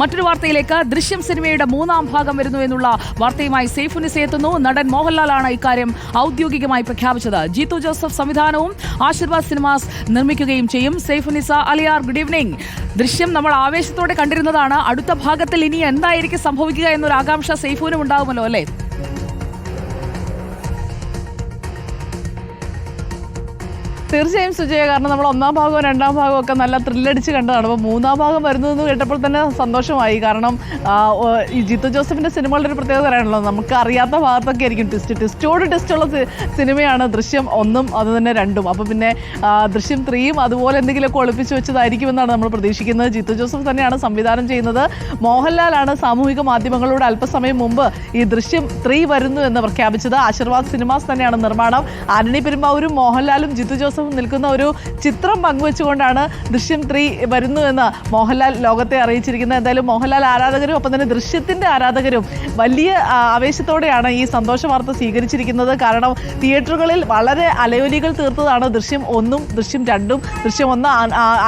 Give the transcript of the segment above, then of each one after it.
മറ്റൊരു വാർത്തയിലേക്ക്. ദൃശ്യം സിനിമയുടെ മൂന്നാം ഭാഗം വരുന്നു എന്നുള്ള വാർത്തയുമായി സേഫുനിസ എത്തുന്നു. നടൻ മോഹൻലാലാണ് ഇക്കാര്യം ഔദ്യോഗികമായി പ്രഖ്യാപിച്ചത്. ജീത്തു ജോസഫ് സംവിധാനവും ആശീർവാദ് സിനിമാസ് നിർമ്മിക്കുകയും ചെയ്യും. Safunisa Aliyar good evening. ദൃശ്യം നമ്മൾ ആവേശത്തോടെ കണ്ടിരുന്നതാണ്. അടുത്ത ഭാഗത്തിൽ ഇനി എന്തായിരിക്കും സംഭവിക്കുക എന്നൊരു ആകാംക്ഷ സേഫുവിനും ഉണ്ടാവുമല്ലോ അല്ലേ? തീർച്ചയായും സുജയ കാരണം നമ്മൾ ഒന്നാം ഭാഗവും രണ്ടാം ഭാഗവും ഒക്കെ നല്ല ത്രില്ലടിച്ച് കണ്ടതാണ്. അപ്പോൾ മൂന്നാം ഭാഗം വരുന്നു എന്ന് കേട്ടപ്പോൾ തന്നെ സന്തോഷമായി. കാരണം ഈ ജിത്തു ജോസഫിന്റെ സിനിമകളുടെ ഒരു പ്രത്യേകത പറയാനുള്ളത് നമുക്ക് അറിയാത്ത ഭാഗത്തൊക്കെ ആയിരിക്കും ടെസ്റ്റ് ടെസ്റ്റോട് ടെസ്റ്റുള്ള സിനിമയാണ് ദൃശ്യം ഒന്നും അത് തന്നെ രണ്ടും. അപ്പോൾ പിന്നെ ദൃശ്യം ത്രീയും അതുപോലെ എന്തെങ്കിലുമൊക്കെ ഒളിപ്പിച്ച് വെച്ചതായിരിക്കുമെന്നാണ് നമ്മൾ പ്രതീക്ഷിക്കുന്നത്. ജിത്തു ജോസഫ് തന്നെയാണ് സംവിധാനം ചെയ്യുന്നത്. മോഹൻലാലാണ് സാമൂഹിക മാധ്യമങ്ങളോട് അല്പസമയം മുമ്പ് ഈ ദൃശ്യം ത്രീ വരുന്നു എന്ന് പ്രഖ്യാപിച്ചത്. ആശീർവാദ് സിനിമാസ് തന്നെയാണ് നിർമ്മാണം. ആന്റണി പെരുമ്പാവൂരും മോഹൻലാലും ജിത്തു ജോസഫും നിൽക്കുന്ന ഒരു ചിത്രം പങ്കുവെച്ചുകൊണ്ടാണ് ദൃശ്യം ത്രീ വരുന്നു എന്ന് മോഹൻലാൽ ലോകത്തെ അറിയിച്ചിരിക്കുന്നത്. എന്തായാലും മോഹൻലാൽ ആരാധകരും ഒപ്പം തന്നെ ദൃശ്യത്തിന്റെ ആരാധകരും വലിയ ആവേശത്തോടെയാണ് ഈ സന്തോഷ വാർത്ത സ്വീകരിച്ചിരിക്കുന്നത്. കാരണം തിയേറ്ററുകളിൽ വളരെ അലയൊലികൾ തീർത്തതാണ് ദൃശ്യം ഒന്നും ദൃശ്യം രണ്ടും ദൃശ്യം ഒന്ന്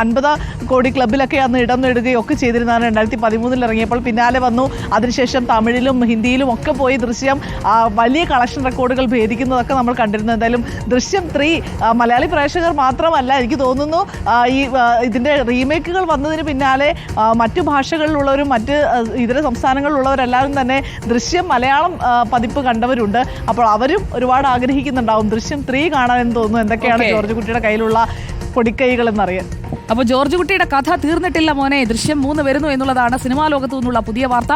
അൻപത് കോടി ക്ലബിലൊക്കെ അന്ന് ഇടം നേടുകയും ഒക്കെ ചെയ്തിരുന്നതാണ് രണ്ടായിരത്തി പതിമൂന്നിൽ ഇറങ്ങിയപ്പോൾ. പിന്നാലെ വന്നു. അതിനുശേഷം തമിഴിലും ഹിന്ദിയിലും ഒക്കെ പോയി ദൃശ്യം വലിയ കളക്ഷൻ റെക്കോർഡുകൾ ഭേദിക്കുന്നതൊക്കെ നമ്മൾ കണ്ടിരുന്നു. എന്തായാലും ദൃശ്യം ത്രീ മലയാളി പ്രേക്ഷകർ മാത്രമല്ല എനിക്ക് തോന്നുന്നു ഈ ഇതിന്റെ ഇതിന്റെ റീമേക്കുകൾ വന്നതിന് പിന്നാലെ മറ്റു ഭാഷകളിലുള്ളവരും മറ്റ് ഇതര സംസ്ഥാനങ്ങളിലുള്ളവരെല്ലാവരും തന്നെ ദൃശ്യം മലയാളം പതിപ്പ് കണ്ടവരുണ്ട്. അപ്പോൾ അവരും ഒരുപാട് ആഗ്രഹിക്കുന്നുണ്ടാവും ദൃശ്യം ത്രീ കാണാനെന്ന് തോന്നുന്നു. എന്തൊക്കെയാണ് ജോർജ് കുട്ടിയുടെ കയ്യിലുള്ള പൊടിക്കൈകൾ എന്നറിയാൻ അപ്പോൾ ജോർജ് കുട്ടിയുടെ കഥ തീർന്നിട്ടില്ല മോനെ. ദൃശ്യം മൂന്ന് വരുന്നു എന്നുള്ളതാണ് സിനിമാ ലോകത്തു നിന്നുള്ള പുതിയ വാർത്ത.